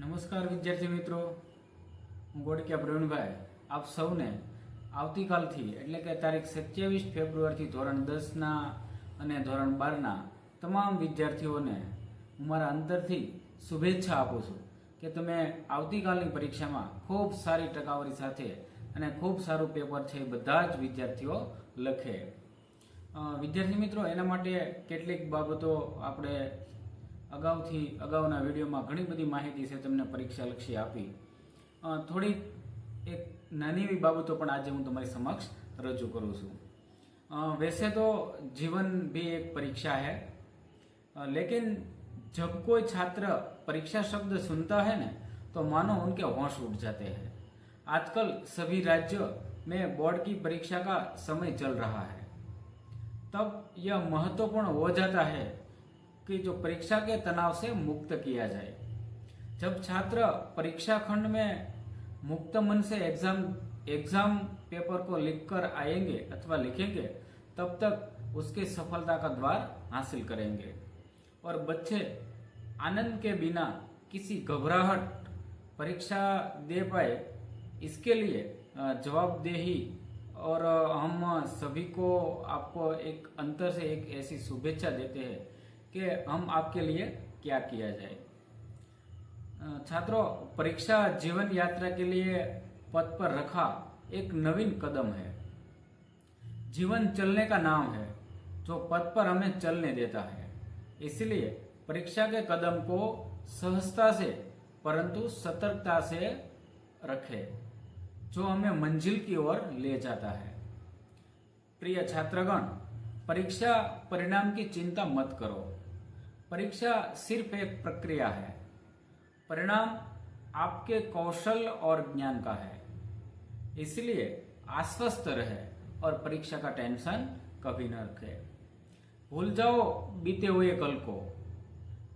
નમસ્કાર વિદ્યાર્થી મિત્રો. હું ગોડકિયા પ્રવીણભાઈ. આપ સૌને આવતીકાલથી, એટલે કે તારીખ સત્યાવીસ ફેબ્રુઆરીથી ધોરણ દસના અને ધોરણ બારના તમામ વિદ્યાર્થીઓને હું મારા અંતરથી શુભેચ્છા આપું છું કે તમે આવતીકાલની પરીક્ષામાં ખૂબ સારી ટકાવારી સાથે અને ખૂબ સારું પેપર છે બધા જ વિદ્યાર્થીઓ લખે. વિદ્યાર્થી મિત્રો, એના માટે કેટલીક બાબતો આપણે અગાઉથી અગાઉના વિડીયોમાં ઘણી બધી માહિતી છે તમને પરીક્ષાલક્ષી આપી અ, થોડીક એક નાની એવી બાબતો પણ આજે હું તમારી સમક્ષ રજૂ કરું છું અ, वैसे तो जीवन भी एक परीक्षा है अ, लेकिन जब कोई छात्र परीक्षा शब्द सुनता है ना तो मानो उनके होश उठ जाते हैं आजकल सभी राज्यों में बोर्ड की परीक्षा का समय चल रहा है तब यह महत्वपूर्ण हो जाता है कि जो परीक्षा के तनाव से मुक्त किया जाए। जब छात्र परीक्षा खंड में मुक्त मन से एग्ज़ाम एग्ज़ाम पेपर को लिखकर आएँगे अथवा लिखेंगे, तब तक उसके सफलता का द्वार हासिल करेंगे। और बच्चे आनंद के बिना किसी घबराहट परीक्षा दे पाए, इसके लिए जवाबदेही और हम सभी को आपको एक अंतर से एक ऐसी शुभेच्छा देते हैं कि हम आपके लिए क्या किया जाए। छात्रों, परीक्षा जीवन यात्रा के लिए पथ पर रखा एक नवीन कदम है। जीवन चलने का नाम है, जो पथ पर हमें चलने देता है। इसलिए परीक्षा के कदम को सहजता से, परंतु सतर्कता से रखें, जो हमें मंजिल की ओर ले जाता है। प्रिय छात्रगण, परीक्षा परिणाम की चिंता मत करो। परीक्षा सिर्फ़ एक प्रक्रिया है। परिणाम आपके कौशल और ज्ञान का है। इसलिए आश्वस्त रहे और परीक्षा का टेंशन कभी न रखे। भूल जाओ बीते हुए कल को।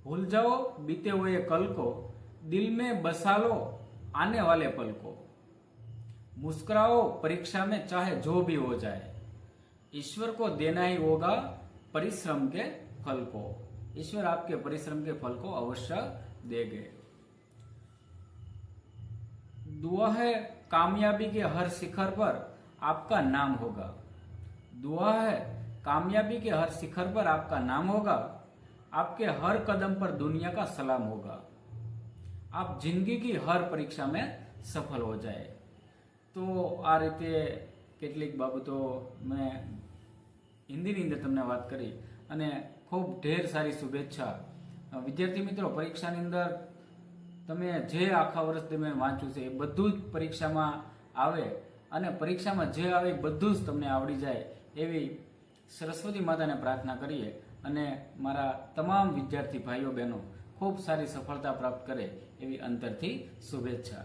भूल जाओ बीते हुए कल को। दिल में बसा लो आने वाले पल को। मुस्कुराओ परीक्षा में चाहे जो भी हो जाए। ईश्वर को देना ही होगा परिश्रम के फल को। ईश्वर आपके परिश्रम के फल को अवश्य देंगे दुआ है कामयाबी के हर शिखर पर आपका नाम होगा दुआ है कामयाबी के हर शिखर पर आपका नाम होगा आपके हर कदम पर दुनिया का सलाम होगा આપ જિંદગી હર પરીક્ષા મેં સફળ હો જાય તો આ રીતે કેટલીક બાબતો મેં હિન્દીની અંદર તમને વાત કરી અને ખૂબ ઢેર સારી શુભેચ્છા. વિદ્યાર્થી મિત્રો, પરીક્ષાની અંદર તમે જે આખા વર્ષ દરમિયાન વાંચ્યું છે એ બધું જ પરીક્ષામાં આવે અને પરીક્ષામાં જે આવે બધું જ તમને આવડી જાય એવી સરસ્વતી માતાને પ્રાર્થના કરીએ અને મારા તમામ વિદ્યાર્થી ભાઈઓ બહેનો ખૂબ સારી સફળતા પ્રાપ્ત કરે એવી અંતરથી શુભેચ્છા.